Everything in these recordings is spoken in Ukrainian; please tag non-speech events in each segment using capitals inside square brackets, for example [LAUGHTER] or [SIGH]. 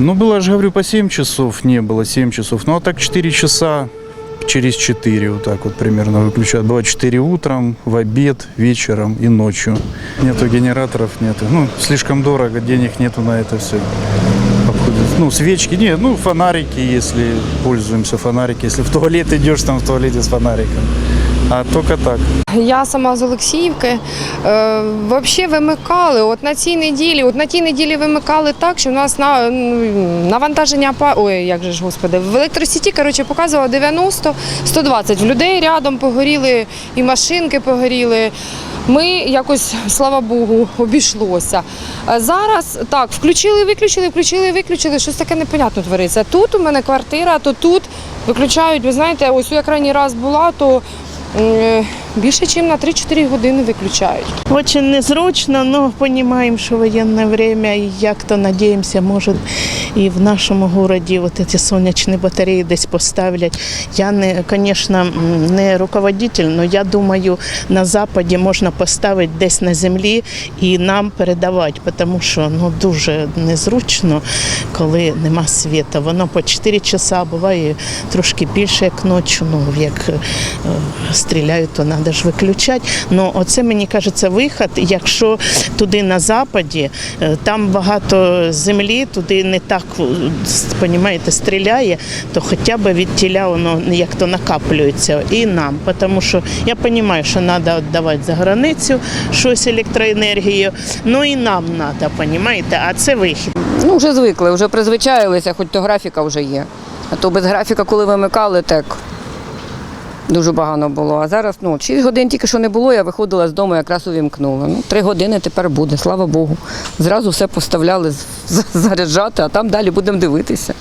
Ну, было же, говорю, по 7 часов, не было 7 часов. Ну, а так 4 часа через 4 вот так вот примерно выключают. Бывает 4 утром, в обед, вечером и ночью. Нету генераторов, нету. Ну, слишком дорого, денег нету на это все. Ну, свечки, нет, ну, фонарики, если пользуемся фонарики. Если в туалет идешь, там в туалете с фонариком. А только так. Я сама з Олексіївки. Е, Взагалі вимикали. От на цій неділі, от на тій неділі вимикали так, що в нас на навантаження ой, як же ж господи, в електросіті коротше показувало 90 120 В людей рядом погоріли і машинки погоріли. Ми якось, слава Богу, обійшлося. Е, Зараз так, включили, виключили, включили, виключили. Щось таке непонятно твориться. Тут у мене квартира, то тут виключають. Ви знаєте, ось я крайній раз була, то Е, Більше, ніж на 3-4 години виключають. Очень незручно, но понимаем, что военное время, и як-то надеемся, может, и в нашому вот эти сонячні батареї десь поставлять. Я конечно, не руководитель, но я думаю, на Западі можна поставити десь на землі і нам передавати, тому що ну, дуже незручно, коли нема світу. Воно по 4 часа буває трошки більше, як ночі, ну, як е, стріляють, то треба ж виключати. Ну, оце мені кажеться вихід, якщо туди на западі, е, там багато землі, туди не так понімаєте, стріляє, то хоча б від тіля воно як то накаплюється і нам. Тому що я розумію, що треба віддавати за границю щось електроенергію, ну і нам треба, розумієте, а це вихід. Ну, вже звикли, вже призвичаїлися, хоч то графіка вже є. А то без графіка, коли вимикали, так дуже погано було. А зараз ну, 6 годин тільки що не було, я виходила з дому, якраз увімкнула. Ну, 3 години тепер буде, слава Богу. Зразу все поставляли заряджати, а там далі будемо дивитися.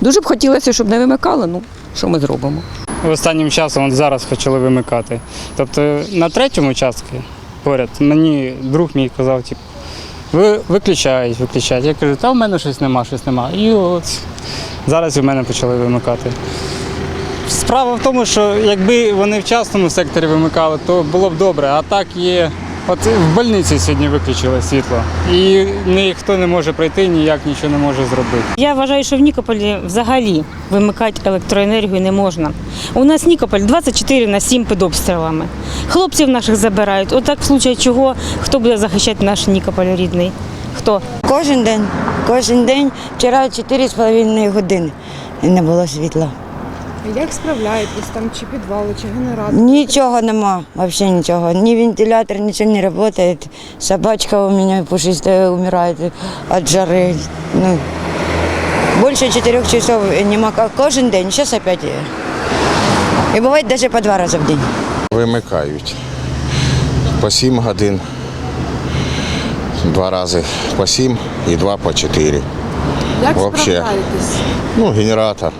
Дуже б хотілося, щоб не вимикали, ну що ми зробимо. Останнім часом от зараз почали вимикати. Тобто на третьому участку поряд мені друг мій казав, типу, ви виключають, виключають. Я кажу, та в мене щось нема, щось нема. І от зараз в мене почали вимикати. Справа в тому, що якби вони в частному секторі вимикали, то було б добре. А так є. От в больниці сьогодні виключили світло. І ніхто не може прийти, ніяк нічого не може зробити. Я вважаю, що в Нікополі взагалі вимикати електроенергію не можна. У нас Нікополь 24 на 7 під обстрілами. Хлопців наших забирають. Отак, в случае чого, хто буде захищати наш Нікополь рідний? Хто? Кожен день, кожен день. Вчора 4,5 години не було світла. Як справляєтесь там чи підвали, чи генератор? Нічого нема, взагалі нічого. Ні вентилятор, нічого не працює. Собачка у мене пушистая умирає від жари. Ну, більше 4 часов нема. Кожен день, зараз опять. І буває навіть по два рази в день. Вимикають. По 7 годин. Два рази по 7 і два по 4. Як Вообще. справляєтесь? Ну, генератор.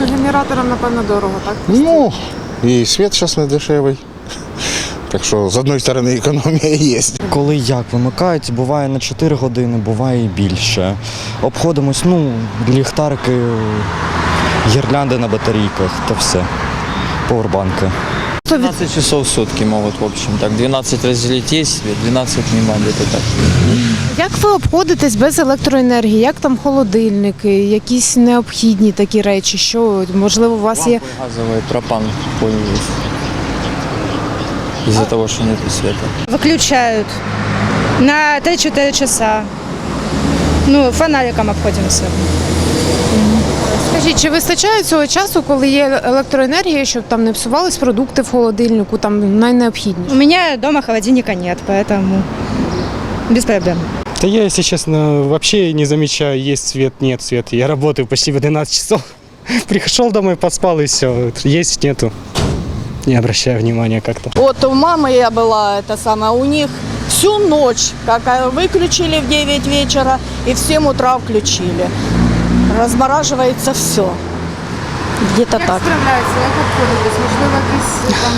Ну, генератором, напевно, дорого, так? Ну, і світ зараз не дешевий. Так що з одної сторони економія є. Коли як вимикають, буває на 4 години, буває і більше. Обходимось, ну, ліхтарики, гірлянди на батарейках та все. Повербанки. 12 часов в сутки могут, в общем, так, 12 разделить есть 12 нема, где-то так. Як ви обходитесь без електроенергії? Як там холодильники, якісь необхідні такі речі? Що можливо у вас є? Газовый пропан пользуюсь. Из-за того, что нет света. Выключают на 3-4 часа. Ну, фонариком обходимся. Скажіть, чи вистачає цього часу, коли є електроенергія, щоб там не псувались продукти в холодильнику, там У найнеобхідніше? меня дома холодильника нет, поэтому без проблем. Да я, если честно, вообще не замечаю, есть свет, нет света. Я работаю почти в 12 часов. [LAUGHS] Пришел домой, поспал и все. Есть, нету. Не обращаю внимания как-то. Вот у мамы я была, это самое, у них всю ночь, как а, выключили в 9 вечера и в 7 утра включили. Размораживается все. Где-то так. справляються, як обходитесь? Можливо, якийсь там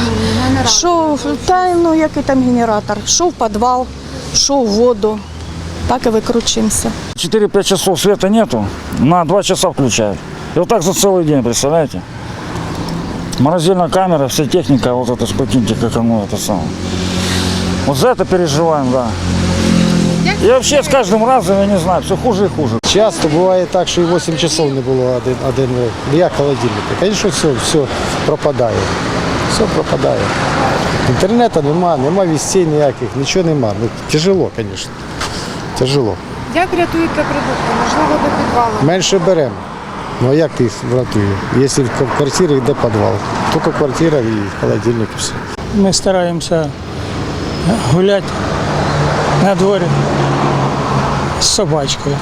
генератор? Що, та, ну, який там генератор? Що в підвал, що в воду. Так і викручуємося. 4-5 часов света нету, на 2 часа включают. И вот так за целый день, представляете? Морозильная камера, вся техника, вот это шпатинки, как оно, это самое. Вот за это переживаем, да. И вообще с каждым разом, я не знаю, все хуже и хуже. Часто буває так, що і 8 часов не було один, один як холодильника. Звісно, все, все пропадає. Все пропадає. Інтернету нема, нема вістей ніяких, нічого нема. Ну, тяжело, звісно. Тяжело. Як рятуєте продукти? Можливо, до підвалу? Менше беремо. Ну а як ти їх врятуєш? Якщо в квартирі йде підвал, тільки квартира і холодильник і все. Ми стараємося гуляти на дворі з собачкою.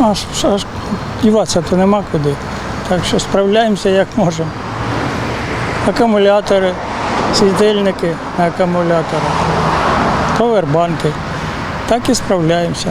А ж, що ж, діватися то нема куди. Так що справляємося як можемо. Акумулятори, світильники на акумуляторах, повербанки. Так і справляємося.